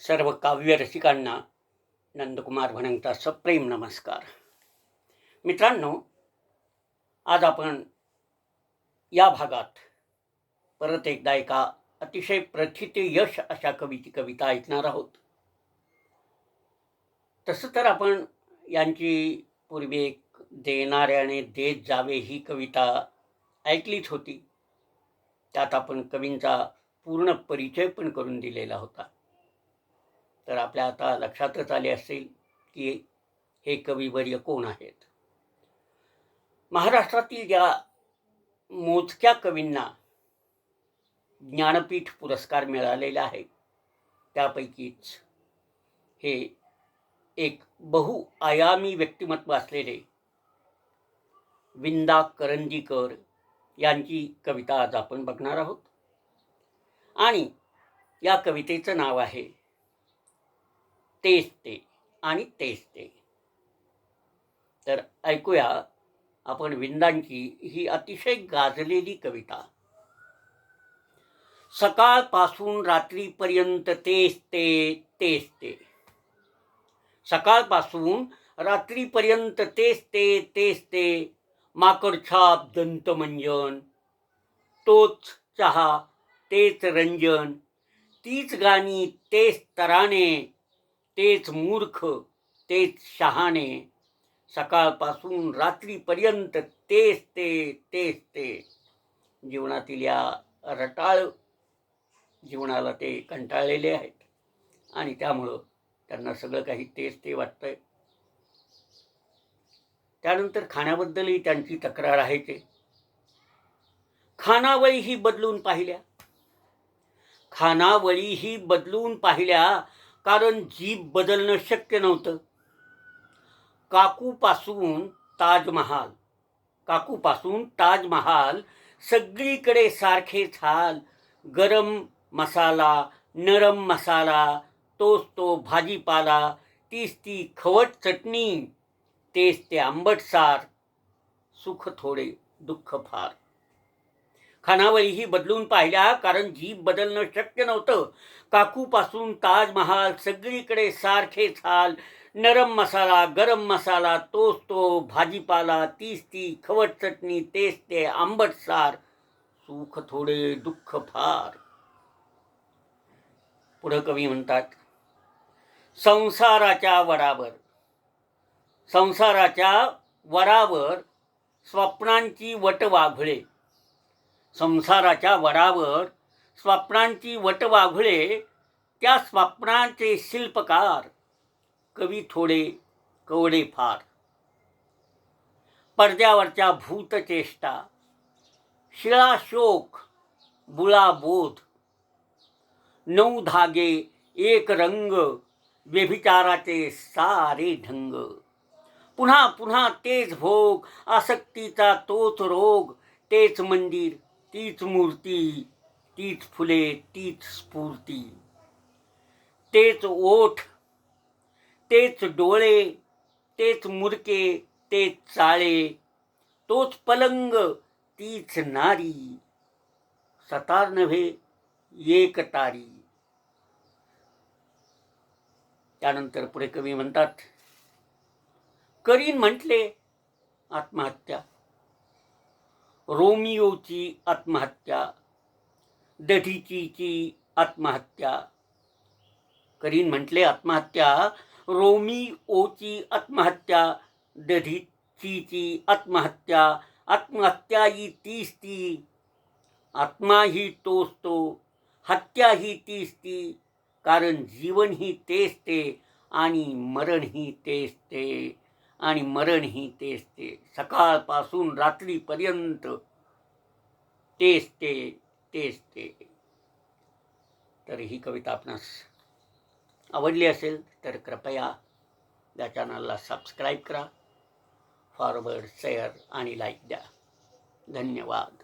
सर्व काव्यरसिकांना नंदकुमार भणंगचा सप्रेम नमस्कार. मित्रांनो आज आपण या भागात परत एकदा एका अतिशय प्रथित यश अशा कवीची कविता ऐकणार आहोत. तसं तर आपण यांची पूर्वी एक देणाऱ्याने देत जावे ही कविता ऐकलीच होती. त्यात आपण कवींचा पूर्ण परिचय पण करून दिलेला होता. तर आपल्या आता लक्षातच आले असेल की हे कविवर्य कोण आहेत. महाराष्ट्रातील ज्या मोजक्या कवींना ज्ञानपीठ पुरस्कार मिळालेला आहे त्यापैकीच हे एक बहुआयामी व्यक्तिमत्व असलेले विंदा करंजीकर यांची कविता आज आपण बघणार आहोत. आणि या कवितेचं नाव आहे तेच ते आणि तेच ते. तर ऐकूया आपण विंदांची ही अतिशय गाजलेली कविता. सकाळपासून रात्रीपर्यंत तेच ते तेच ते. सकाळपासून रात्रीपर्यंत तेच ते तेच ते. माकडछाप दंतमंजन तोच चहा तेच रंजन. तीच गाणी तेच तराने. तेच मूर्ख तेच शहाणे. सकाळपासून रात्रीपर्यंत तेच ते तेच ते. जीवनातील या रटाळ जीवनाला ते कंटाळलेले आहेत. आणि त्यामुळं त्यांना सगळं काही तेच ते वाटतंय. त्यानंतर खाण्याबद्दलही त्यांची तक्रार आहे ते. खानावळीही बदलून पाहिल्या. खानावळीही बदलून पाहिल्या. कारण जीभ बदलणं शक्य नव्हतं. काकूपासून ताजमहाल. काकूपासून ताजमहाल सगळीकडे सारखेच हाल गरम मसाला नरम मसाला तोच तो भाजीपाला तीच ती खवट चटणी तेच ते आंबटसार सुख थोडे दुःख फार. खानावळीही बदलून पाहिल्या कारण जीभ बदलणं शक्य नव्हतं. काकूपासून ताजमहाल सगळीकडे सारखेच हाल नरम मसाला गरम मसाला तोच तो भाजीपाला तीस ती खवट चटणी तेच ते आंबट सार सुख थोडे दुःख फार. पुढं कवी म्हणतात संसाराच्या वरावर. संसाराच्या वरावर स्वप्नांची वट वाघळे संसाराच्या वरावर स्वप्नांची वटवाघळे त्या स्वप्नांचे शिल्पकार कवी थोडे कवडे फार. पडद्यावरच्या भूतचेष्टा शिळाशोक बुळाबोध नऊ धागे एक रंग व्यभिचाराचे सारे ढंग. पुन्हा पुन्हा तेच भोग आसक्तीचा तोच रोग तेच मंदिर तीच मूर्ती तीच फुले तीच स्फूर्ती. तेच ओठ तेच डोळे तेच मुरके तेच चाळे तोच पलंग तीच नारी. सतार नव्हे एक तारी. त्यानंतर पुढे कवी म्हणतात करीन म्हटले आत्महत्या. रोमिओची आत्महत्या दधीचीची आत्महत्या. करीन म्हटले आत्महत्या रोमिओची आत्महत्या दधीचीची आत्महत्या. आत्महत्या ही तीच ती. आत्मा ही तोच तो. हत्या ही तीच ती. कारण जीवन ही तेच ते आणि मरण ही तेच ते. आणि मरण ही तेच ते. सकाळपासून रात्रीपर्यंत तेच ते तेच ते. तर ही कविता आपणास आवडली असेल तर कृपया या चॅनलला सबस्क्राईब करा. फॉरवर्ड शेअर आणि लाईक द्या. धन्यवाद.